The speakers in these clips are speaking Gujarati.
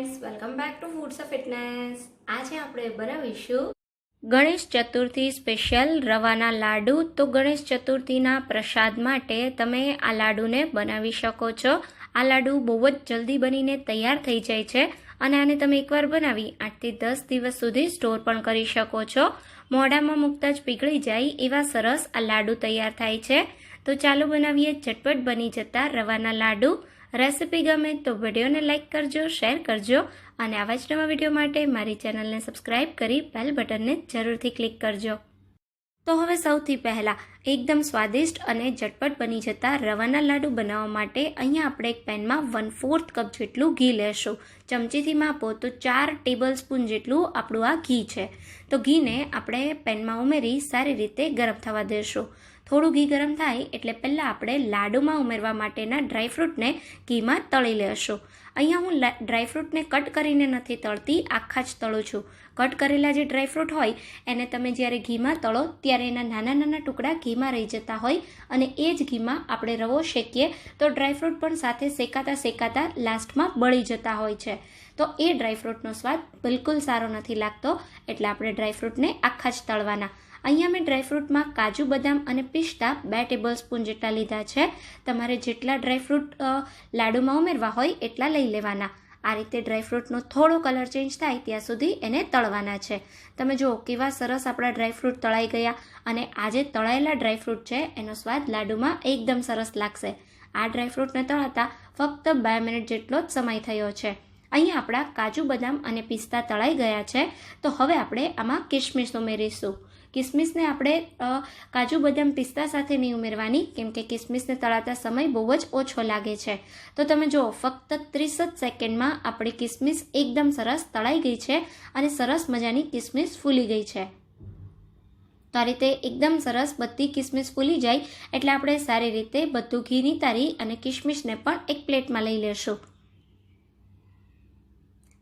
Friends welcome back to foods of fitness આજે આપણે બનાવીશું ગણેશ ચતુર્થી સ્પેશિયલ રવાના લાડુ. તો ગણેશ ચતુર્થીના પ્રસાદ માટે તમે આ લાડુને બનાવી શકો છો. આ લાડુ બહુ જ જલ્દી બનીને તૈયાર થઈ જાય છે અને આને તમે એકવાર બનાવી આઠથી દસ દિવસ સુધી સ્ટોર પણ કરી શકો છો. મોઢામાં મૂકતા જ પીગળી જાય એવા સરસ આ લાડુ તૈયાર થાય છે. તો ચાલો બનાવીએ ઝટપટ બની જતા રવાના લાડુ. રેસિપી ગમે તો વિડીયોને લાઇક કરજો, શેર કરજો અને આવા જ નવા વીડિયો માટે મારી ચેનલને સબસ્ક્રાઇબ કરી બેલ બટનને જરૂરથી ક્લિક કરજો. તો હવે સૌથી પહેલાં એકદમ સ્વાદિષ્ટ અને ઝટપટ બની જતા રવાના લાડુ બનાવવા માટે અહીંયા આપણે એક પેનમાં વન ફોર્થ કપ જેટલું ઘી લેશું. ચમચીથી માપો તો ચાર ટેબલ સ્પૂન જેટલું આપણું આ ઘી છે. તો ઘીને આપણે પેનમાં ઉમેરી સારી રીતે ગરમ થવા દેશું. થોડું ઘી ગરમ થાય એટલે પહેલાં આપણે લાડુમાં ઉમેરવા માટેના ડ્રાયફ્રૂટને ઘીમાં તળી લેશું. અહીંયા હું ડ્રાયફ્રૂટને કટ કરીને નથી તળતી, આખા જ તળું છું. કટ કરેલા જે ડ્રાયફ્રૂટ હોય, એને તમે જ્યારે ઘીમાં તળો ત્યારે એના નાના નાના ટુકડા ઘીમાં રહી જતા હોય અને એ જ ઘીમાં આપણે રવો શેકીએ તો ડ્રાયફ્રૂટ પણ સાથે શેકાતા શેકાતા લાસ્ટમાં બળી જતા હોય છે. તો એ ડ્રાયફ્રૂટનો સ્વાદ બિલકુલ સારો નથી લાગતો એટલે આપણે ડ્રાયફ્રૂટને આખા જ તળવાના. અહીંયા મેં ડ્રાયફ્રૂટમાં કાજુ, બદામ અને પિસ્તા બે ટેબલ સ્પૂન જેટલા લીધા છે. તમારે જેટલા ડ્રાયફ્રૂટ લાડુમાં ઉમેરવા હોય એટલા લઈ લેવાના. આ રીતે ડ્રાયફ્રૂટનો થોડો કલર ચેન્જ થાય ત્યાં સુધી એને તળવાના છે. તમે જુઓ કેવા સરસ આપણા ડ્રાયફ્રૂટ તળાઈ ગયા અને આ જે તળાયેલા ડ્રાયફ્રૂટ છે, એનો સ્વાદ લાડુમાં એકદમ સરસ લાગશે. આ ડ્રાયફ્રૂટને તળાતા ફક્ત બે મિનિટ જેટલો જ સમય થયો છે. અહીંયા આપણા કાજુ, બદામ અને પિસ્તા તળાઈ ગયા છે. તો હવે આપણે આમાં કિશમિશ ઉમેરીશું. કિસમિસને આપણે કાજુ, બદામ, પિસ્તા સાથે નહીં ઉમેરવાની, કેમ કે કિસમિસને તળાતા સમય બહુ જ ઓછો લાગે છે. તો તમે જુઓ, ફક્ત ત્રીસ જ સેકન્ડમાં આપણી કિસમિસ એકદમ સરસ તળાઈ ગઈ છે અને સરસ મજાની કિસમિસ ફૂલી ગઈ છે. તો આ રીતે એકદમ સરસ બધી કિસમિસ ફૂલી જાય, એટલે આપણે સારી રીતે બધું ઘીની તારી અને કિસમિસને પણ એક પ્લેટમાં લઈ લેશું.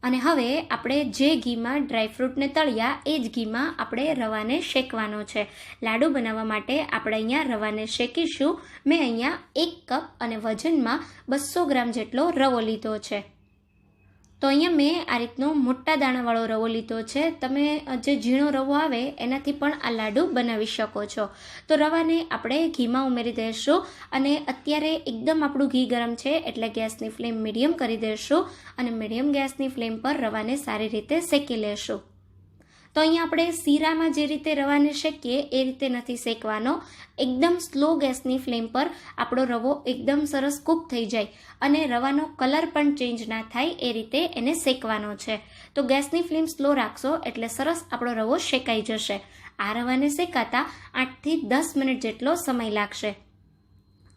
અને હવે આપણે જે ઘીમાં ડ્રાયફ્રૂટને તળ્યા, એ જ ઘીમાં આપણે રવાને શેકવાનો છે. લાડુ બનાવવા માટે આપણે અહીંયા રવાને શેકીશું. મેં અહીંયા એક કપ અને વજનમાં બસો ગ્રામ જેટલો રવો લીધો છે. તો અહીંયા મેં આ રીતનો મોટા દાણાવાળો રવો લીધો છે. તમે જે ઝીણો રવો આવે, એનાથી પણ આ લાડુ બનાવી શકો છો. તો રવાને આપણે ઘીમાં ઉમેરી દઈશું અને અત્યારે એકદમ આપણું ઘી ગરમ છે એટલે ગેસની ફ્લેમ મીડિયમ કરી દઈશું અને મીડિયમ ગેસની ફ્લેમ પર રવાને સારી રીતે શેકી લેશું. તો અહીંયા આપણે શીરામાં જે રીતે રવાને શેકીએ એ રીતે નથી શેકવાનો. એકદમ સ્લો ગેસની ફ્લેમ પર આપણો રવો એકદમ સરસ કૂક થઈ જાય અને રવાનો કલર પણ ચેન્જ ના થાય એ રીતે એને શેકવાનો છે. તો ગેસની ફ્લેમ સ્લો રાખશો એટલે સરસ આપણો રવો શેકાઈ જશે. આ રવાને શેકાતા આઠથી દસ મિનિટ જેટલો સમય લાગશે.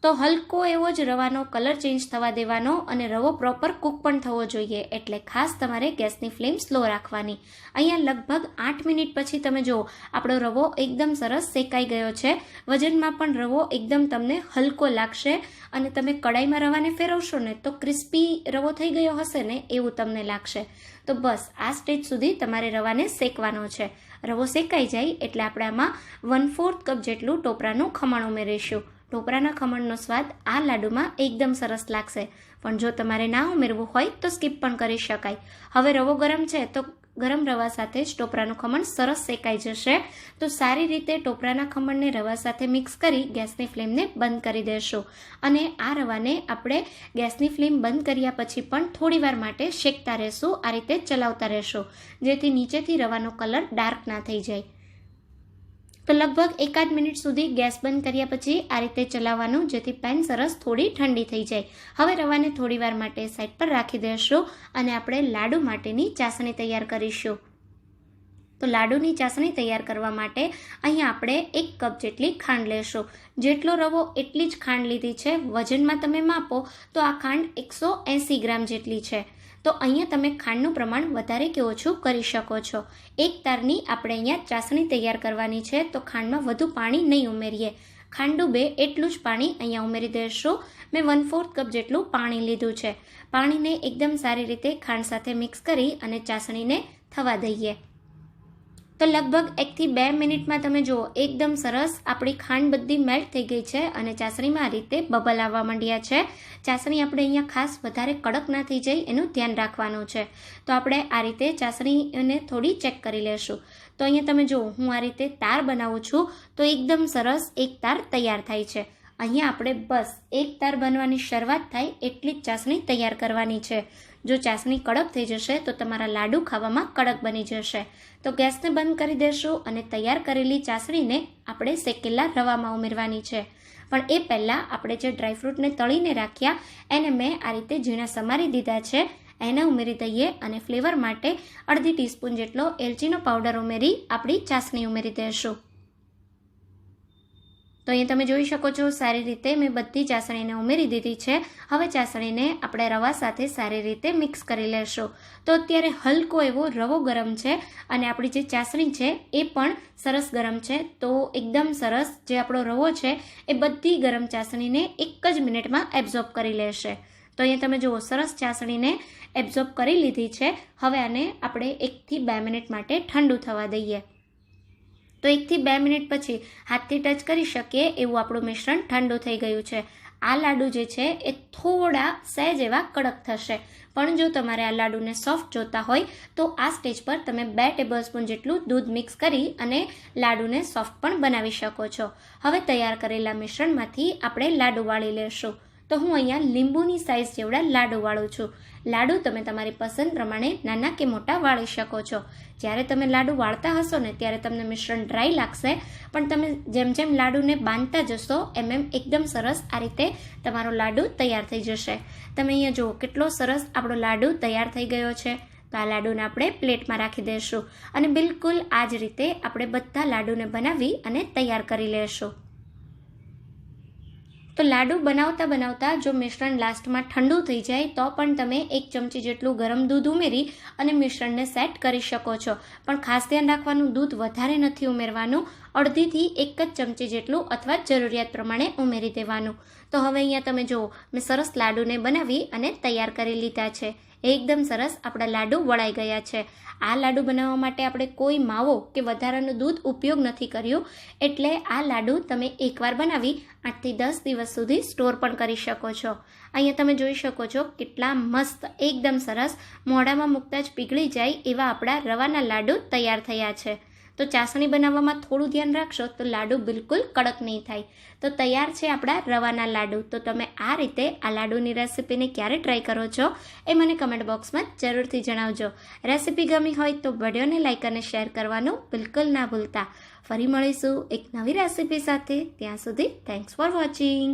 તો હલકો એવો જ રવાનો કલર ચેન્જ થવા દેવાનો અને રવો પ્રોપર કૂક પણ થવો જોઈએ. એટલે ખાસ તમારે ગેસની ફ્લેમ સ્લો રાખવાની. અહીંયા લગભગ આઠ મિનિટ પછી તમે જુઓ, આપણો રવો એકદમ સરસ શેકાઈ ગયો છે. વજનમાં પણ રવો એકદમ તમને હલકો લાગશે અને તમે કડાઈમાં રવાને ફેરવશો ને તો ક્રિસ્પી રવો થઈ ગયો હશે ને એવું તમને લાગશે. તો બસ, આ સ્ટેજ સુધી તમારે રવાને શેકવાનો છે. રવો શેકાઈ જાય એટલે આપણે આમાં વન ફોર્થ કપ જેટલું ટોપરાનું ખમણ ઉમેરીશું. ટોપરાના ખમણનો સ્વાદ આ લાડુમાં એકદમ સરસ લાગશે. પણ જો તમારે ના ઉમેરવું હોય તો સ્કીપ પણ કરી શકાય. હવે રવો ગરમ છે તો ગરમ રવા સાથે જ ટોપરાનું ખમણ સરસ શેકાઈ જશે. તો સારી રીતે ટોપરાના ખમણને રવા સાથે મિક્સ કરી ગેસની ફ્લેમને બંધ કરી દેશું. અને આ રવાને આપણે ગેસની ફ્લેમ બંધ કર્યા પછી પણ થોડીવાર માટે શેકતા રહેશું, આ રીતે ચલાવતા રહેશું, જેથી નીચેથી રવાનો કલર ડાર્ક ના થઈ જાય. તો લગભગ એકાદ મિનિટ સુધી ગેસ બંધ કર્યા પછી આ રીતે ચલાવવાનું, જેથી પેન સરસ થોડી ઠંડી થઈ જાય. હવે રવાને થોડીવાર માટે સાઈડ પર રાખી દેશું અને આપણે લાડુ માટેની ચાસણી તૈયાર કરીશું. તો લાડુની ચાસણી તૈયાર કરવા માટે અહીંયા આપણે એક કપ જેટલી ખાંડ લેશું. જેટલો રવો એટલી જ ખાંડ લીધી છે. વજનમાં તમે માપો તો આ ખાંડ એકસો ગ્રામ જેટલી છે. તો અહીંયા તમે ખાંડનું પ્રમાણ વધારે કે ઓછું કરી શકો છો. એક તારની આપણે અહીંયા ચાસણી તૈયાર કરવાની છે, તો ખાંડમાં વધુ પાણી નહીં ઉમેરીએ. ખાંડ ડૂબે એટલું જ પાણી અહીંયા ઉમેરી દઈશું મેં વન ફોર્થ કપ જેટલું પાણી લીધું છે. પાણીને એકદમ સારી રીતે ખાંડ સાથે મિક્સ કરી અને ચાસણીને થવા દઈએ. તો લગભગ એકથી બે મિનિટમાં તમે જુઓ, એકદમ સરસ આપણી ખાંડ બધી મેલ્ટ થઈ ગઈ છે અને ચાસણીમાં આ રીતે બબલ આવવા માંડ્યા છે. ચાસણી આપણે અહીંયા ખાસ વધારે કડક ના થઈ જાય એનું ધ્યાન રાખવાનું છે. તો આપણે આ રીતે ચાસણીને થોડી ચેક કરી લેશું. તો અહીંયા તમે જુઓ, હું આ રીતે તાર બનાવું છું. તો એકદમ સરસ એક તાર તૈયાર થાય છે. અહીંયા આપણે બસ એક તાર બનવાની શરૂઆત થાય એટલી જ ચાસણી તૈયાર કરવાની છે. જો ચાસણી કડક થઈ જશે, તો તમારા લાડુ ખાવામાં કડક બની જશે. તો ગેસને બંધ કરી દેશું અને તૈયાર કરેલી ચાસણીને આપણે શેકેલા રવામાં ઉમેરવાની છે. પણ એ પહેલાં આપણે જે ડ્રાયફ્રૂટને તળીને રાખ્યા, એને મેં આ રીતે ઝીણા સમારી દીધા છે. એને ઉમેરી દઈએ અને ફ્લેવર માટે અડધી ટીસ્પૂન જેટલો એલચીનો પાવડર ઉમેરી આપણી ચાસણી ઉમેરી દઈશું તો અહીંયા તમે જોઈ શકો છો, સારી રીતે મેં બધી ચાસણીને ઉમેરી દીધી છે. હવે ચાસણીને આપણે રવા સાથે સારી રીતે મિક્સ કરી લેશું. તો અત્યારે હલકો એવો રવો ગરમ છે અને આપણી જે ચાસણી છે એ પણ સરસ ગરમ છે. તો એકદમ સરસ જે આપણો રવો છે એ બધી ગરમ ચાસણીને એક જ મિનિટમાં એબ્ઝોર્બ કરી લેશે. તો અહીંયા તમે જુઓ, સરસ ચાસણીને એબ્ઝોર્બ કરી લીધી છે. હવે આને આપણે એકથી બે મિનિટ માટે ઠંડુ થવા દઈએ. તો એકથી બે મિનિટ પછી હાથથી ટચ કરી શકીએ એવું આપણું મિશ્રણ ઠંડુ થઈ ગયું છે. આ લાડુ જે છે એ થોડા સહેજ એવા કડક થશે. પણ જો તમારે આ લાડુને સોફ્ટ જોતા હોય, તો આ સ્ટેજ પર તમે બે ટેબલસ્પૂન જેટલું દૂધ મિક્સ કરી અને લાડુને સોફ્ટ પણ બનાવી શકો છો. હવે તૈયાર કરેલા મિશ્રણમાંથી આપણે લાડુ વાળી લેશું. તો હું અહીંયા લીંબુની સાઇઝ જેવડા લાડુ વાળું છું. લાડુ તમે તમારી પસંદ પ્રમાણે નાના કે મોટા વાળી શકો છો. જ્યારે તમે લાડુ વાળતા હશો ને ત્યારે તમને મિશ્રણ ડ્રાય લાગશે. પણ તમે જેમ જેમ લાડુને બાંધતા જશો, એમ એમ એકદમ સરસ આ રીતે તમારો લાડુ તૈયાર થઈ જશે. તમે અહીંયા જુઓ, કેટલો સરસ આપણો લાડુ તૈયાર થઈ ગયો છે. તો આ લાડુને આપણે પ્લેટમાં રાખી દઈશું. અને બિલકુલ આ જ રીતે આપણે બધા લાડુને બનાવી અને તૈયાર કરી લેશું. તો લાડુ બનાવતા બનાવતા જો મિશ્રણ લાસ્ટમાં ઠંડુ થઈ જાય, તો પણ તમે એક ચમચી જેટલું ગરમ દૂધ ઉમેરી અને મિશ્રણને સેટ કરી શકો છો. પણ ખાસ ધ્યાન રાખવાનું, દૂધ વધારે નથી ઉમેરવાનું. અડધીથી એક જ ચમચી જેટલું અથવા જરૂરિયાત પ્રમાણે ઉમેરી દેવાનું. તો હવે અહીંયા તમે જુઓ, મેં સરસ લાડુને બનાવી અને તૈયાર કરી લીધા છે. એકદમ સરસ આપણા લાડુ વળાઈ ગયા છે. આ લાડુ બનાવવા માટે આપણે કોઈ માવો કે વધારાનું દૂધ ઉપયોગ નથી કર્યું, એટલે આ લાડુ તમે એકવાર બનાવી આઠથી દસ દિવસ સુધી સ્ટોર પણ કરી શકો છો. અહીંયા તમે જોઈ શકો છો કેટલા મસ્ત, એકદમ સરસ, મોઢામાં મૂકતા જ પીગળી જાય એવા આપણા રવાના લાડુ તૈયાર થયા છે. તો ચાસણી બનાવવામાં થોડું ધ્યાન રાખશો તો લાડુ બિલકુલ કડક નહીં થાય. તો તૈયાર છે આપણા રવાના લાડુ. તો તમે આ રીતે આ લાડુની રેસીપીને ક્યારે ટ્રાય કરો છો એ મને કમેન્ટ બોક્સમાં જરૂરથી જણાવજો. રેસીપી ગમી હોય તો વિડીયોને લાઇક અને શેર કરવાનું બિલકુલ ના ભૂલતા. ફરી મળીશું એક નવી રેસીપી સાથે. ત્યાં સુધી થેન્ક્સ ફોર વોચિંગ